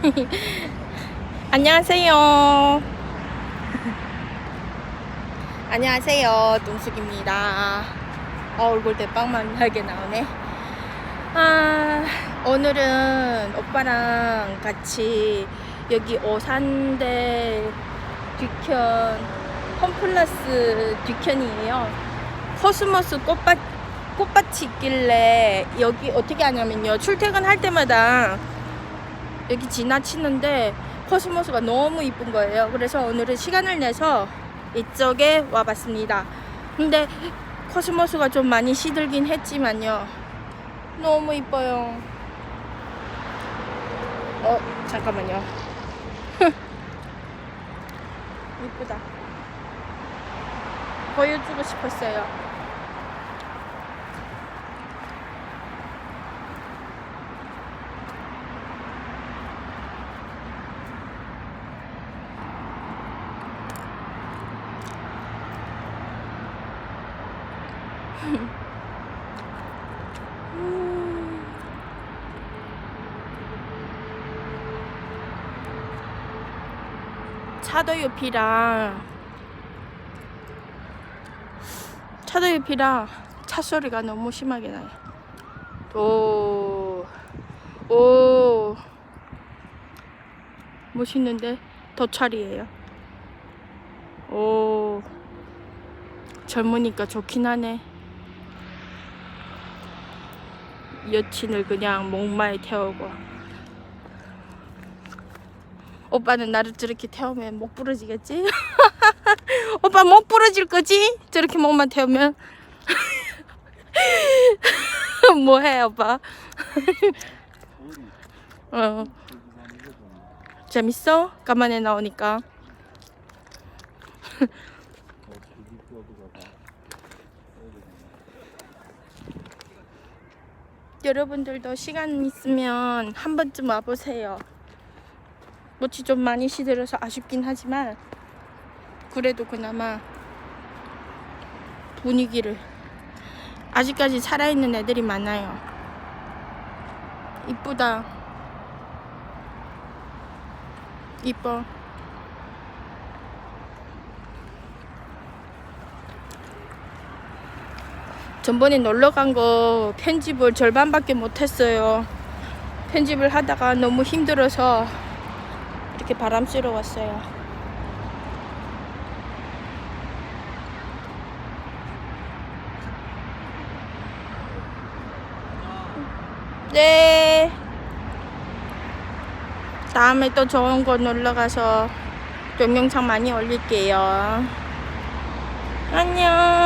안녕하세요. 안녕하세요. 동숙입니다. 어, 얼굴 대빵만하게 나오네. 아, 오늘은 오빠랑 같이 여기 오산대 뒤편 홈플러스 뒤편이에요. 코스모스 꽃밭 꽃밭이 있길래 여기 어떻게 하냐면요. 출퇴근할 때마다 여기 지나치는데 코스모스가 너무 이쁜 거예요. 그래서 오늘은 시간을 내서 이쪽에 와봤습니다. 근데 코스모스가 좀 많이 시들긴 했지만요. 너무 이뻐요. 어, 잠깐만요. 이쁘다. 보여주고 싶었어요. 차도 옆이랑 차도 옆이랑 차 소리가 너무 심하게 나요. 오, 오, 멋있는데 도찰이에요. 오, 젊으니까 좋긴 하네. 여친을 그냥 목마에 태우고. 오빠는 나를 저렇게 태우면 목 부러지겠지? 오빠 목 부러질 거지? 저렇게 목만 태우면 뭐해 오빠? 어 재밌어? 간만에 나오니까 여러분들도 시간 있으면 한 번쯤 와보세요. 꽃이 좀 많이 시들어서 아쉽긴 하지만 그래도 그나마 분위기를 아직까지 살아있는 애들이 많아요. 이쁘다. 이뻐. 전번에 놀러 간 거 편집을 절반밖에 못했어요. 편집을 하다가 너무 힘들어서 이렇게 바람 쐬러 왔어요. 네. 다음에 또 좋은 곳 놀러 가서 동영상 많이 올릴게요. 안녕.